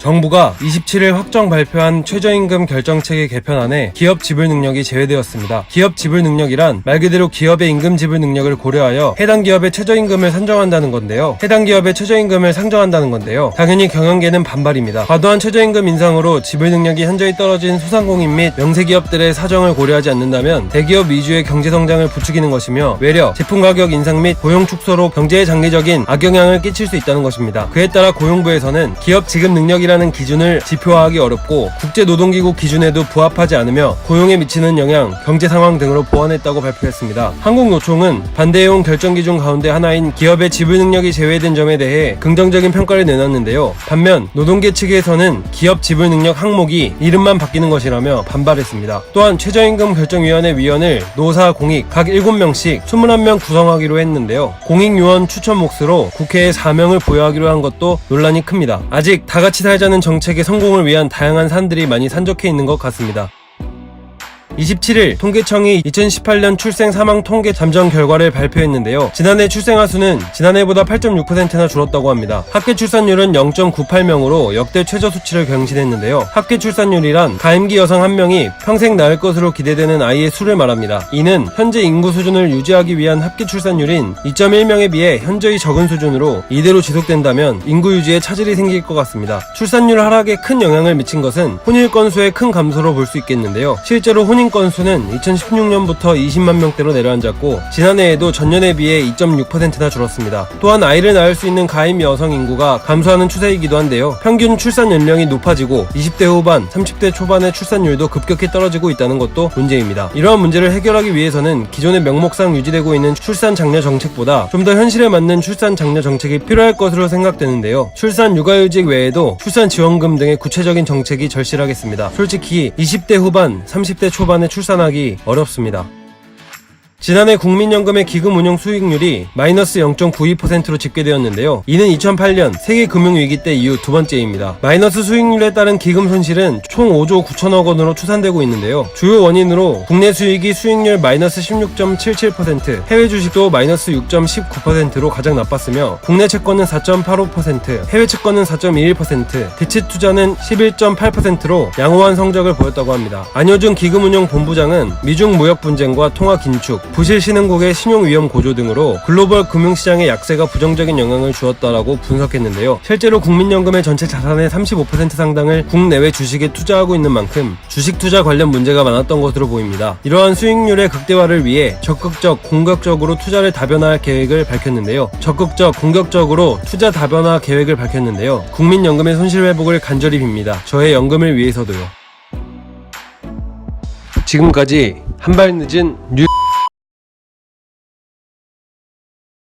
정부가 27일 확정 발표한 최저임금 결정체계 개편안에 기업 지불 능력이 제외되었습니다. 기업 지불 능력이란 말 그대로 기업의 임금 지불 능력을 고려하여 해당 기업의 최저임금을 산정한다는 건데요. 해당 기업의 최저임금을 상정한다는 건데요. 당연히 경영계는 반발입니다. 과도한 최저임금 인상으로 지불 능력이 현저히 떨어진 소상공인 및 명세기업들의 사정을 고려하지 않는다면 대기업 위주의 경제 성장을 부추기는 것이며 외려 제품 가격 인상 및 고용 축소로 경제에 장기적인 악영향을 끼칠 수 있다는 것입니다. 그에 따라 고용부에서는 기업 지급 능력이 라는 기준을 지표화하기 어렵고 국제노동기구 기준에도 부합하지 않으며 고용에 미치는 영향, 경제 상황 등으로 보완했다고 발표했습니다. 한국노총은 반대해온 결정 기준 가운데 하나인 기업의 지불 능력이 제외된 점에 대해 긍정적인 평가를 내놨는데요. 반면 노동계 측에서는 기업 지불 능력 항목이 이름만 바뀌는 것이라며 반발했습니다. 또한 최저임금 결정위원회 위원을 노사 공익 각 7명씩 21명 구성하기로 했는데요. 공익 요원 추천 몫으로 국회에 4명을 보유하기로 한 것도 논란이 큽니다. 아직 다 같이 살 자는 정책의 성공을 위한 다양한 산들이 많이 산적해 있는 것 같습니다. 27일 통계청이 2018년 출생 사망 통계 잠정 결과를 발표했는데요. 지난해 출생아 수는 지난해보다 8.6%나 줄었다고 합니다. 합계 출산율은 0.98명으로 역대 최저 수치를 경신했는데요. 합계 출산율이란 가임기 여성 한 명이 평생 낳을 것으로 기대되는 아이의 수를 말합니다. 이는 현재 인구 수준을 유지하기 위한 합계 출산율인 2.1명에 비해 현저히 적은 수준으로 이대로 지속된다면 인구 유지에 차질이 생길 것 같습니다. 출산율 하락에 큰 영향을 미친 것은 혼일 건수의 큰 감소로 볼 수 있겠는데요. 실제로 혼인 건수는 2016년부터 20만 명대로 내려앉았고 지난해에도 전년에 비해 2.6%나 줄었습니다. 또한 아이를 낳을 수 있는 가임 여성 인구가 감소하는 추세이기도 한데요. 평균 출산 연령이 높아지고 20대 후반, 30대 초반의 출산율도 급격히 떨어지고 있다는 것도 문제입니다. 이러한 문제를 해결하기 위해서는 기존의 명목상 유지되고 있는 출산 장려 정책보다 좀 더 현실에 맞는 출산 장려 정책이 필요할 것으로 생각되는데요. 출산 육아휴직 외에도 출산 지원금 등의 구체적인 정책이 절실하겠습니다. 솔직히 20대 후반, 30대 초반 에 출산하기 어렵습니다. 지난해 국민연금의 기금 운용 수익률이 마이너스 0.92%로 집계되었는데요. 이는 2008년 세계 금융위기 때 이후 두 번째입니다. 마이너스 수익률에 따른 기금 손실은 총 5조 9천억 원으로 추산되고 있는데요. 주요 원인으로 국내 수익이 수익률 마이너스 16.77%, 해외 주식도 마이너스 6.19%로 가장 나빴으며 국내 채권은 4.85%, 해외 채권은 4.21%, 대체 투자는 11.8%로 양호한 성적을 보였다고 합니다. 안효준 기금운용 본부장은 미중 무역 분쟁과 통화 긴축, 부실 신흥국의 신용 위험 고조 등으로 글로벌 금융시장의 약세가 부정적인 영향을 주었다라고 분석했는데요. 실제로 국민연금의 전체 자산의 35% 상당을 국내외 주식에 투자하고 있는 만큼 주식 투자 관련 문제가 많았던 것으로 보입니다. 이러한 수익률의 극대화를 위해 적극적, 공격적으로 투자를 다변화할 계획을 밝혔는데요. 적극적, 공격적으로 투자 다변화 계획을 밝혔는데요. 국민연금의 손실 회복을 간절히 빕니다. 저의 연금을 위해서도요. 지금까지 한발 늦은 뉴